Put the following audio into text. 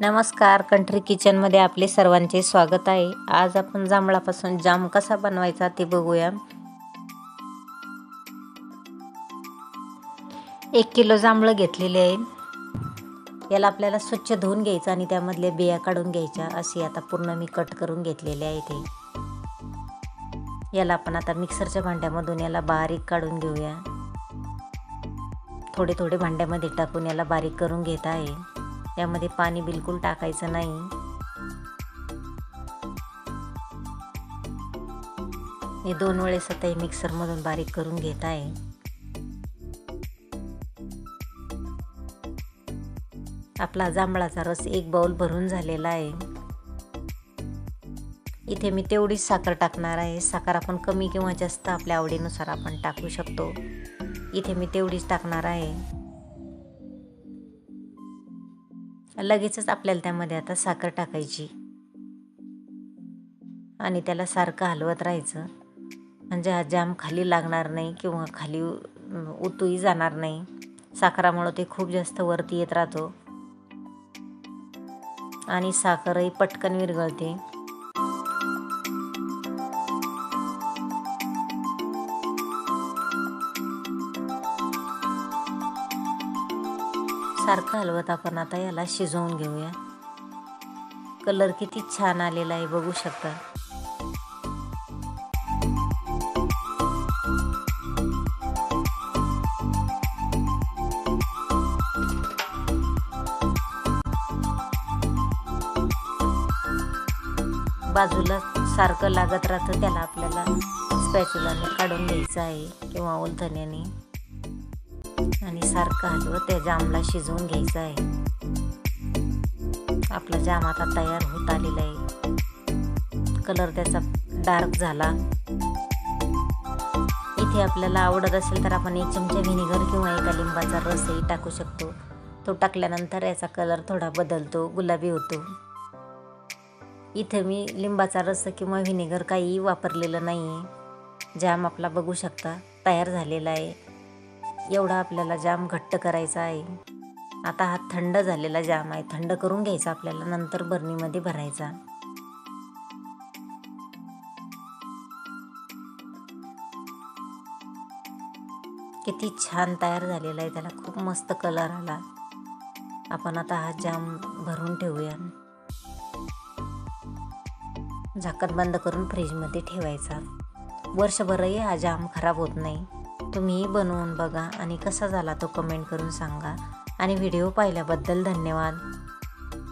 नमस्कार कंट्री किचनमध्ये आपले सर्वांचे स्वागत आहे. आज आपण जांभळापासून जाम कसा बनवायचा ते बघूया. एक किलो जांभळं घेतलेले आहे. याला आपल्याला स्वच्छ धुवून घ्यायचं आणि त्यामधल्या बिया काढून घ्यायच्या. अशी आता पूर्ण मी कट करून घेतलेले आहे ते. याला आपण आता मिक्सरच्या भांड्यामधून याला बारीक काढून घेऊया. थोडे थोडे भांड्यामध्ये टाकून याला बारीक करून घेत आहे. यामध्ये पाणी बिलकुल टाकायचं नाही. हे दोन वेळेस आता हे मिक्सरमधून बारीक करून घेत आहे. आपला जांभळाचा रस एक बाउल भरून झालेला आहे. इथे मी तेवढीच साखर टाकणार आहे. साखर आपण कमी किंवा जास्त आपल्या आवडीनुसार आपण टाकू शकतो. इथे मी तेवढीच टाकणार आहे. लगेचच आपल्याला त्यामध्ये आता साखर टाकायची. आणि त्याला सारखं हलवत राहायचं. म्हणजे हा जाम खाली लागणार नाही किंवा खाली उतूही जाणार नाही. साखरामुळं ते खूप जास्त वरती येत राहतो. आणि साखरही पटकन विरघळते. सारखं हलवत आपण आता याला शिजवून घेऊया. कलर किती छान आलेला आहे बघू शकता. बाजूला सारखं लागत राहतं त्याला आपल्याला स्पॅच्युलाने काढून घ्यायचं आहे किंवा ओलथण्याने आणि सारखं हलवं त्या जामला शिजवून घ्यायचं आहे. आपला जाम आता तयार होत आलेला आहे. कलर त्याचा डार्क झाला. इथे आपल्याला आवडत असेल तर आपण एक चमचा व्हिनेगर किंवा एका लिंबाचा रसही टाकू शकतो. तो टाकल्यानंतर याचा कलर थोडा बदलतो गुलाबी होतो. इथे मी लिंबाचा रस किंवा व्हिनेगर काहीही वापरलेलं नाही आहे जाम आपला बघू शकता तयार झालेला आहे. एवढा आपल्याला जाम घट्ट करायचा आहे. आता हा थंड झालेला जाम आहे. थंड करून घ्यायचा आपल्याला नंतर बरणीमध्ये भरायचा. किती छान तयार झालेला आहे. त्याला खूप मस्त कलर आला. आपण आता हा जाम भरून ठेवूया. झाकण बंद करून फ्रीजमध्ये ठेवायचा. वर्षभरही हा जाम खराब होत नाही. तुम्हीही बनवून बघा आणि कसा झाला तो कमेंट करून सांगा. आणि व्हिडिओ पाहिल्याबद्दल धन्यवाद.